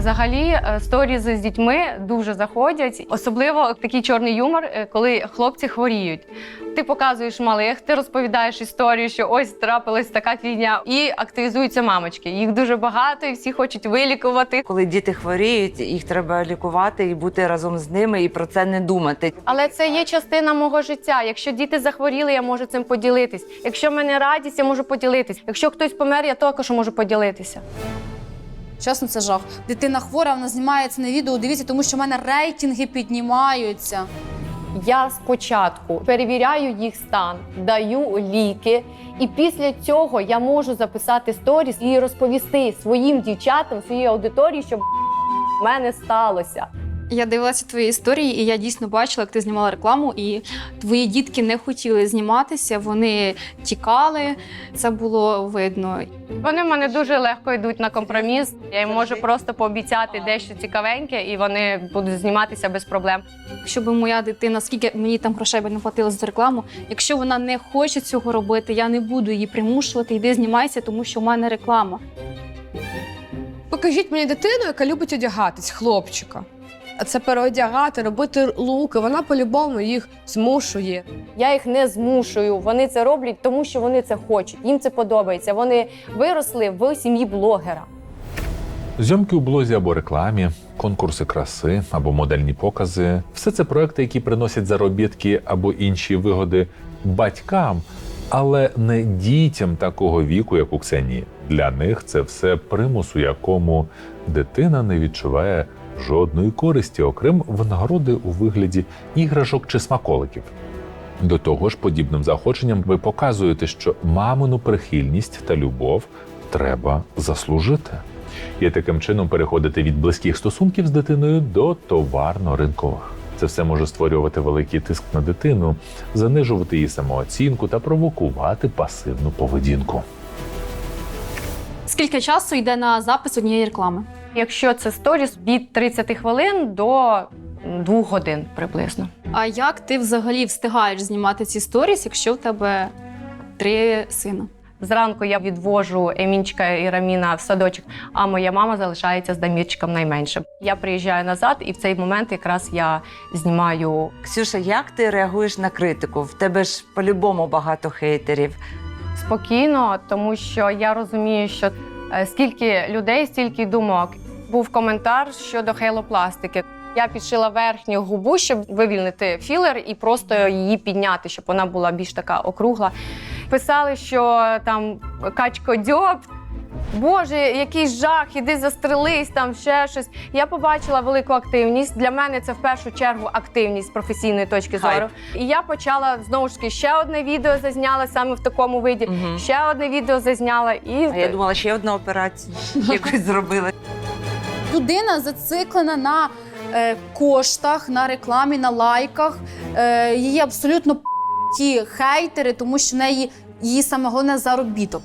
Взагалі, е, сторізи з дітьми дуже заходять, особливо такий чорний юмор, е, коли хлопці хворіють. Ти показуєш малих, ти розповідаєш історію, що ось трапилась така фігня, і активізуються мамочки. Їх дуже багато, і всі хочуть вилікувати. Коли діти хворіють, їх треба лікувати і бути разом з ними, і про це не думати. Але це є частина мого життя. Якщо діти захворіли, я можу цим поділитись. Якщо в мене радість, я можу поділитись. Якщо хтось помер, я також можу поділитися. Чесно, це жах. Дитина хвора, вона знімається на відео. Дивіться, тому що в мене рейтинги піднімаються. Я спочатку перевіряю їх стан, даю ліки, і після цього я можу записати сторіс і розповісти своїм дівчатам, своїй аудиторії, що в мене сталося. Я дивилася твої історії, і я дійсно бачила, як ти знімала рекламу, і твої дітки не хотіли зніматися, вони тікали. Це було видно. Вони в мене дуже легко йдуть на компроміс. Я їм можу просто пообіцяти дещо цікавеньке, і вони будуть зніматися без проблем. Якщо б моя дитина, скільки мені там грошей би не платили за рекламу, якщо вона не хоче цього робити, я не буду її примушувати, йди знімайся, тому що в мене реклама. Покажіть мені дитину, яка любить одягатись, хлопчика. А це переодягати, робити луки. Вона по-любому їх змушує. Я їх не змушую. Вони це роблять, тому що вони це хочуть. Їм це подобається. Вони виросли в сім'ї блогера. Зйомки у блозі або рекламі, конкурси краси або модельні покази все це проекти, які приносять заробітки або інші вигоди батькам, але не дітям такого віку, як у Ксенії. Для них це все примус, у якому дитина не відчуває жодної користі, окрім винагороди у вигляді іграшок чи смаколиків. До того ж, подібним заохоченням ви показуєте, що мамину прихильність та любов треба заслужити і таким чином переходити від близьких стосунків з дитиною до товарно-ринкових. Це все може створювати великий тиск на дитину, занижувати її самооцінку та провокувати пасивну поведінку. Скільки часу йде на запис однієї реклами? Якщо це сторіс від 30 хвилин до 2 годин приблизно. А як ти взагалі встигаєш знімати ці сторіс, якщо в тебе три сина? Зранку я відвожу Емінчика і Раміна в садочок, а моя мама залишається з Дамірчиком найменше. Я приїжджаю назад, і в цей момент якраз я знімаю Ксюша, як ти реагуєш на критику? В тебе ж по-любому багато хейтерів. спокійно, тому що я розумію, що е, скільки людей, стільки думок. Був коментар щодо хейлопластики. Я підшила верхню губу, щоб вивільнити філер і просто її підняти, щоб вона була більш така округла. Писали, що там качко дьоб. Боже, який жах, іди застрелись, там ще щось. Я побачила велику активність. Для мене це в першу чергу активність з професійної точки зору. Хайп. І я почала знову ж таки ще одне відео зазняла саме в такому виді. Мгм. Ще одне відео зазняла і А я думала, ще одну операцію якусь зробили. Людина зациклена на е, коштах, на рекламі, на лайках. Е, її абсолютно ті хейтери, тому що в неї її самого на заробіток.